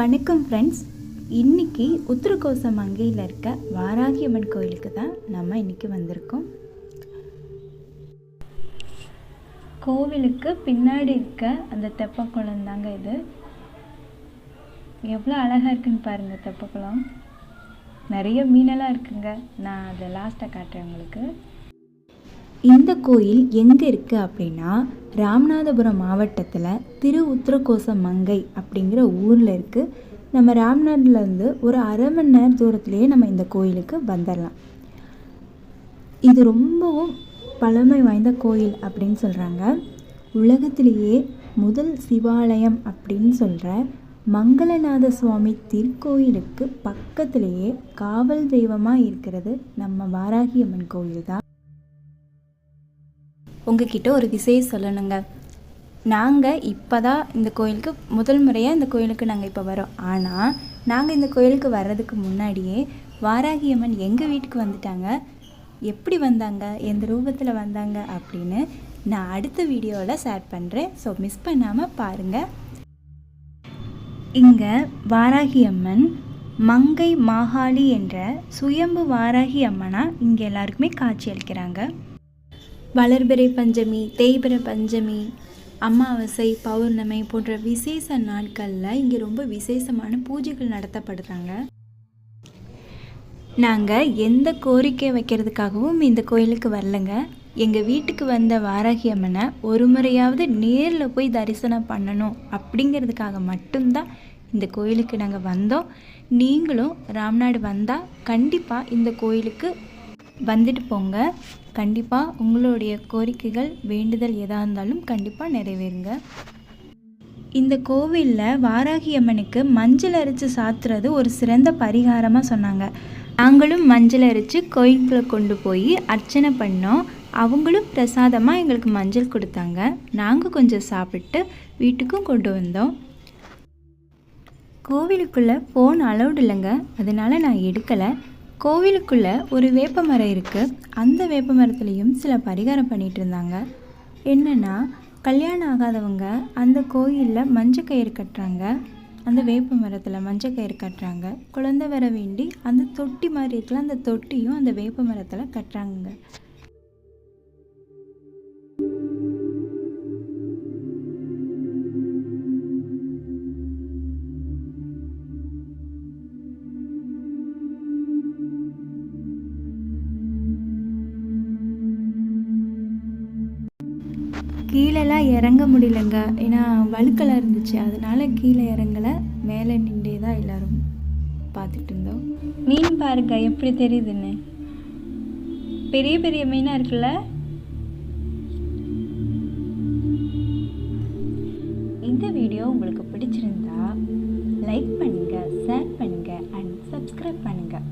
வணக்கம் ஃப்ரெண்ட்ஸ் இன்னைக்கு உத்திரகோசம் மங்கையில் இருக்க வாராகியம்மன் கோயிலுக்கு தான் நம்ம இன்னைக்கு வந்திருக்கோம். கோவிலுக்கு பின்னாடி இருக்க அந்த தெப்பக்குளம் தாங்க இது. எவ்வளோ அழகாக இருக்குன்னு பாருங்கள் தெப்பக்குளம் நிறைய மீனெல்லாம் இருக்குங்க. நான் அதை லாஸ்ட்டாக காட்டுறேன் உங்களுக்கு. இந்த கோயில் எங்கே இருக்குது அப்படின்னா ராமநாதபுரம் மாவட்டத்தில் திரு உத்திரகோசம் மங்கை அப்படிங்கிற ஊரில் இருக்குது நம்ம ராம்நாட்லேருந்து ஒரு அரை மணி நேரம் தூரத்துலேயே நம்ம இந்த கோயிலுக்கு வந்துடலாம் இது ரொம்பவும் பழமை வாய்ந்த கோயில் அப்படின்னு சொல்கிறாங்க உலகத்திலேயே முதல் சிவாலயம் அப்படின்னு சொல்கிற மங்களநாத சுவாமி திருக்கோயிலுக்கு பக்கத்திலேயே காவல் தெய்வமாக இருக்கிறது நம்ம வாராகியம்மன் கோயில் தான் உங்ககிட்ட ஒரு விசையை சொல்லணுங்க. நாங்கள் இப்போ தான் இந்த கோயிலுக்கு முதல் முறையாக இந்த கோயிலுக்கு நாங்கள் இப்போ வரோம் ஆனால் நாங்கள் இந்த கோயிலுக்கு வர்றதுக்கு முன்னாடியே வாராகியம்மன் எங்கள் வீட்டுக்கு வந்துட்டாங்க? எப்படி வந்தாங்க? எந்த ரூபத்தில் வந்தாங்க? அப்படின்னு நான் அடுத்த வீடியோவில் ஷேர் பண்ணுறேன் ஸோ மிஸ் பண்ணாமல் பாருங்கள் இங்கே வாராகி அம்மன் மங்கை மாகாளி என்ற சுயம்பு வாராகி அம்மனாக இங்கே எல்லாருக்குமே காட்சி அளிக்கிறாங்க. வளர்பிறை பஞ்சமி தேய்பிற பஞ்சமி அமாவாசை பௌர்ணமி போன்ற விசேஷ நாட்களில் இங்கே ரொம்ப விசேஷமான பூஜைகள் நடத்தப்படுறாங்க. நாங்கள் எந்த கோரிக்கை வைக்கிறதுக்காகவும் இந்த கோயிலுக்கு வரலங்க. எங்கள் வீட்டுக்கு வந்த வாராகி அம்மனை ஒரு முறையாவது நேரில் போய் தரிசனம் பண்ணணும் அப்படிங்கிறதுக்காக மட்டும்தான் இந்த கோயிலுக்கு நாங்கள் வந்தோம். நீங்களும் ராம்நாடு வந்தால் கண்டிப்பாக இந்த கோயிலுக்கு வந்துட்டு போங்க. கண்டிப்பாக உங்களுடைய கோரிக்கைகள் வேண்டுதல் எதாக இருந்தாலும் கண்டிப்பாக நிறைவேறுங்க. இந்த கோவிலில் வாராகி அம்மனுக்கு மஞ்சள் அரைச்சி சாத்துறது ஒரு சிறந்த பரிகாரமாக சொன்னாங்க. நாங்களும் மஞ்சள் அரைச்சி கோயிலுக்குள்ள கொண்டு போய் அர்ச்சனை பண்ணோம். அவங்களும் பிரசாதமாக எங்களுக்கு மஞ்சள் கொடுத்தாங்க. நாங்கள் கொஞ்சம் சாப்பிட்டு வீட்டுக்கும் கொண்டு வந்தோம். கோவிலுக்குள்ளே ஃபோன் அலௌடு இல்லைங்க. அதனால் நான் எடுக்கலை. கோவிலுக்குள்ளே ஒரு வேப்ப மரம் இருக்குது அந்த வேப்ப மரத்துலேயும் சில பரிகாரம் பண்ணிகிட்டு இருந்தாங்க என்னென்னா கல்யாணம் ஆகாதவங்க அந்த கோயிலில் மஞ்சள் கயிறு கட்டுறாங்க. அந்த வேப்ப மரத்தில் மஞ்சள் கயிறு கட்டுறாங்க. குழந்தை வர வேண்டி அந்த தொட்டி மாதிரி இருக்கலாம் அந்த தொட்டியும் அந்த வேப்ப மரத்தில் கட்டுறாங்க கீழெல்லாம் இறங்க முடியலங்க. ஏன்னா வழுக்கெல்லாம் இருந்துச்சு. அதனால் கீழே இறங்கலை. மேலே நின்றே தான் எல்லோரும் பார்த்துட்டு இருந்தோம் மீன் பாருங்க எப்படி தெரியுதுன்னு. பெரிய பெரிய மீனாக இருக்குல்ல? இந்த வீடியோ உங்களுக்கு பிடிச்சிருந்தா லைக் பண்ணுங்கள் ஷேர் பண்ணுங்கள் அண்ட் சப்ஸ்கிரைப் பண்ணுங்கள்